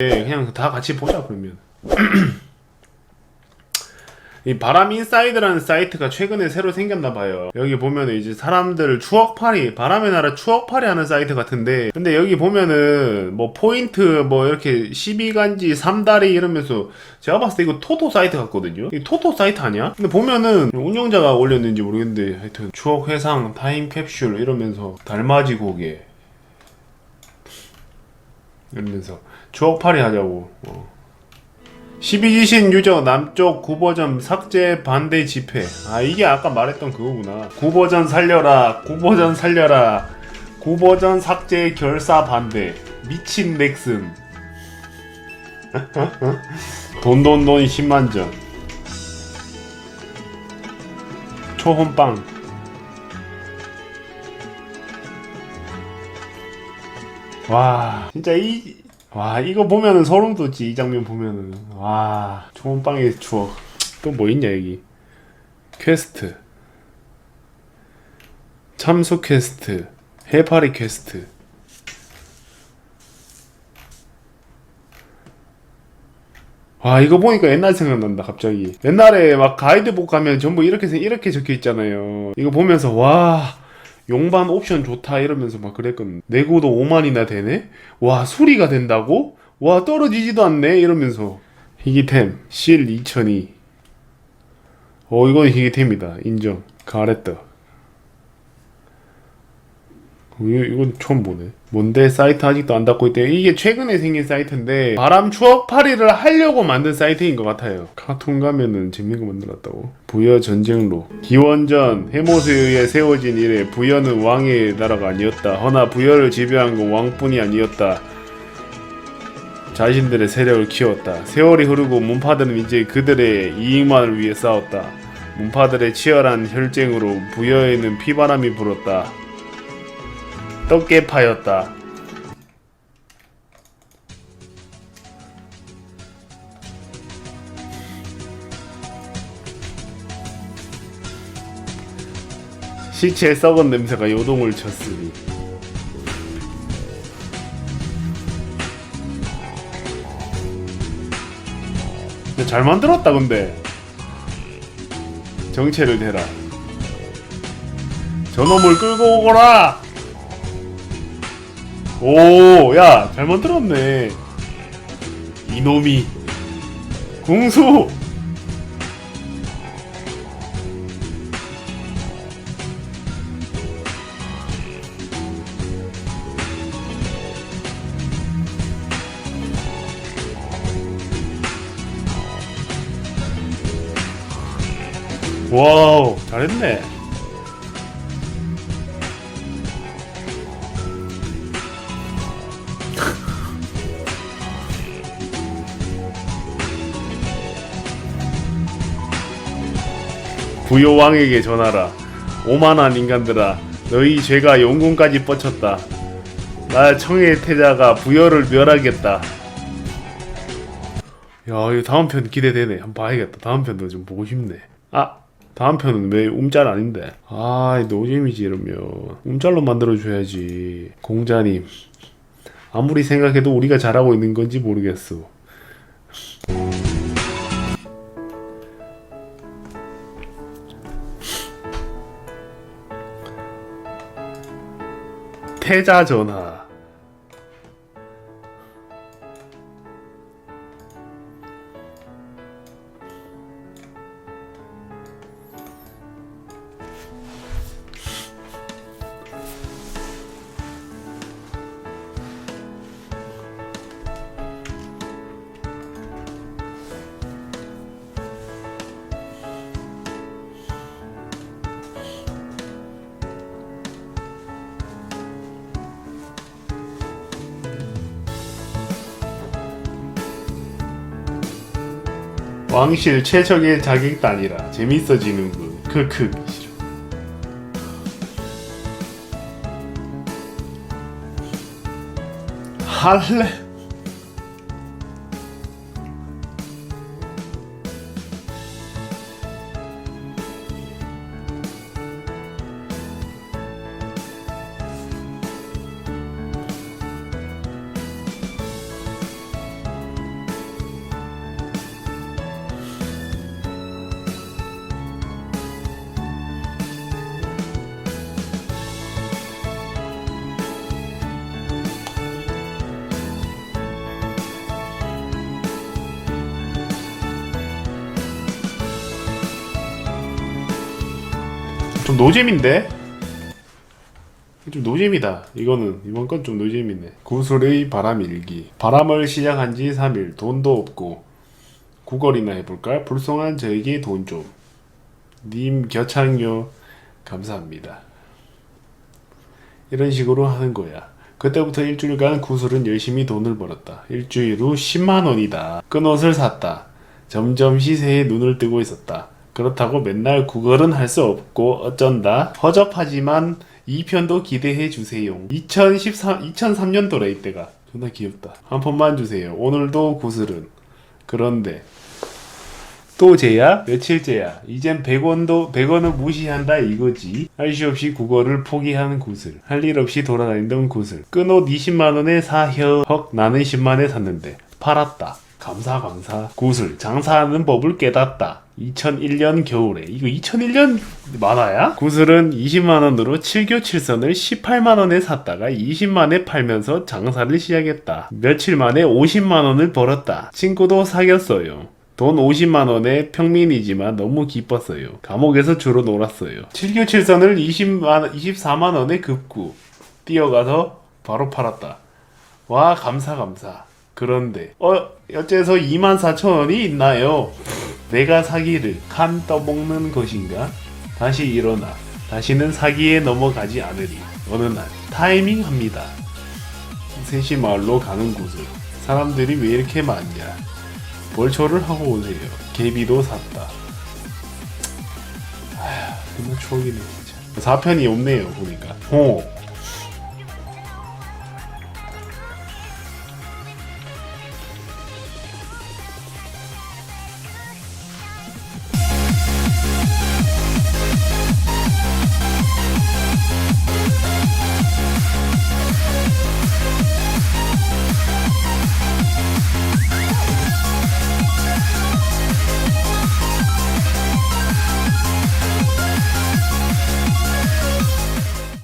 네, 그냥 다 같이 보자 그러면. 이 바람 인사이드라는 사이트가 최근에 새로 생겼나 봐요. 여기 보면은 이제 사람들 추억팔이, 바람의 나라 추억팔이 하는 사이트 같은데, 근데 여기 보면은 뭐 포인트 뭐 이렇게 12간지 3다리 이러면서 제가 봤을 때 이거 토토 사이트 같거든요. 이 토토 사이트 아니야? 근데 보면은 운영자가 올렸는지 모르겠는데 하여튼 추억 회상, 타임 캡슐 이러면서 달맞이 고개 이러면서 추억팔이 하자고. 어. 12지신 유저 남쪽 9버전 삭제 반대 집회. 아 이게 아까 말했던 그거구나. 9버전 살려라. 9버전 살려라. 9버전 삭제 결사 반대. 미친 넥슨. 돈돈돈 10만전. 초혼빵. 와. 진짜 이 와 이거 보면은 소름 돋지 이 장면 보면은. 와 초원빵의 추억. 또 뭐 있냐 여기? 퀘스트. 참수 퀘스트. 해파리 퀘스트. 와 이거 보니까 옛날 생각난다 갑자기. 옛날에 막 가이드북 가면 전부 이렇게 생- 이렇게 적혀 있잖아요. 이거 보면서 와 용반 옵션 좋다 이러면서 막 그랬거든. 내고도 5만이나 되네? 와 수리가 된다고? 와 떨어지지도 않네? 이러면서. 희귀템 실 2002. 어 이건 희귀템이다. 인정. 가랬다. 이건 처음 보네. 뭔데 사이트 아직도 안 닫고 있대. 이게 최근에 생긴 사이트인데 바람 추억팔이를 하려고 만든 사이트인 것 같아요. 카툰 가면은 재밌는 거 만들었다고. 부여 전쟁로. 기원전 해모스에 의해 세워진 이래 부여는 왕의 나라가 아니었다. 허나 부여를 지배한 건 왕뿐이 아니었다. 자신들의 세력을 키웠다. 세월이 흐르고 문파들은 이제 그들의 이익만을 위해 싸웠다. 문파들의 치열한 혈쟁으로 부여에는 피바람이 불었다. 떡개파였다. 시체의 썩은 냄새가 요동을 쳤으니. 잘 만들었다 근데. 정체를 대라. 저놈을 끌고 오거라 오, 야, 잘 만들었네. 이놈이. 궁수! 와우, 잘했네. 부여왕에게 전하라. 오만한 인간들아, 너희 죄가 용궁까지 뻗쳤다. 나 청의 태자가 부여를 멸하겠다. 야, 이 다음 편 기대되네. 한번 봐야겠다. 다음 편도 좀 보고 싶네. 아, 다음 편은 왜 움짤 아닌데? 아, 노잼이지 이러면 움짤로 만들어 줘야지. 공자님, 아무리 생각해도 우리가 잘하고 있는 건지 모르겠어. 태자 전하. 왕실 최적의 자객단이라 재밌어지는군. 크크. 할래? 좀 노잼인데? 좀 노잼이다. 이거는 이번 건 좀 노잼이네. 구슬의 바람 일기. 바람을 시작한 지 3일. 돈도 없고 구걸이나 해볼까? 불쌍한 저에게 돈 좀. 님 겨창요 감사합니다. 이런 식으로 하는 거야. 그때부터 일주일간 구슬은 열심히 돈을 벌었다. 일주일 후 10만 원이다. 끈 옷을 샀다. 점점 시세에 눈을 뜨고 있었다. 그렇다고 맨날 구걸은 할 수 없고 어쩐다. 허접하지만 2편도 기대해 주세요. 2013, 2003년도래 이때가. 존나 귀엽다. 한 폰만 주세요. 오늘도 구슬은. 그런데 또 쟤야? 며칠째야? 이젠 100원도 100원은 무시한다 이거지. 할 수 없이 국어를 포기한 구슬. 할 일 없이 돌아다니던 구슬. 끈 옷 20만 원에 사혀. 헉 나는 10만에 샀는데 팔았다. 감사 감사. 구슬 장사하는 법을 깨닫다. 2001년 겨울에 이거 2001년 만화야? 구슬은 20만 원으로 7교 7선을 18만 원에 샀다가 20만에 팔면서 장사를 시작했다. 며칠 만에 50만 원을 벌었다. 친구도 사귀었어요. 돈 50만 원에 평민이지만 너무 기뻤어요. 감옥에서 주로 놀았어요. 7교 7선을 20만 24만 원에 급구 뛰어가서 바로 팔았다. 와 감사 감사. 그런데 어 어째서 2만 4천 원이 있나요? 내가 사기를 칸 떠먹는 것인가? 다시 일어나. 다시는 사기에 넘어가지 않으리. 어느 날 타이밍 합니다. 셋이 마을로 가는 곳을 사람들이 왜 이렇게 많냐? 벌초를 하고 오세요. 개비도 샀다. 아휴, 정말 추억이네 진짜. 4편이 없네요 보니까. 호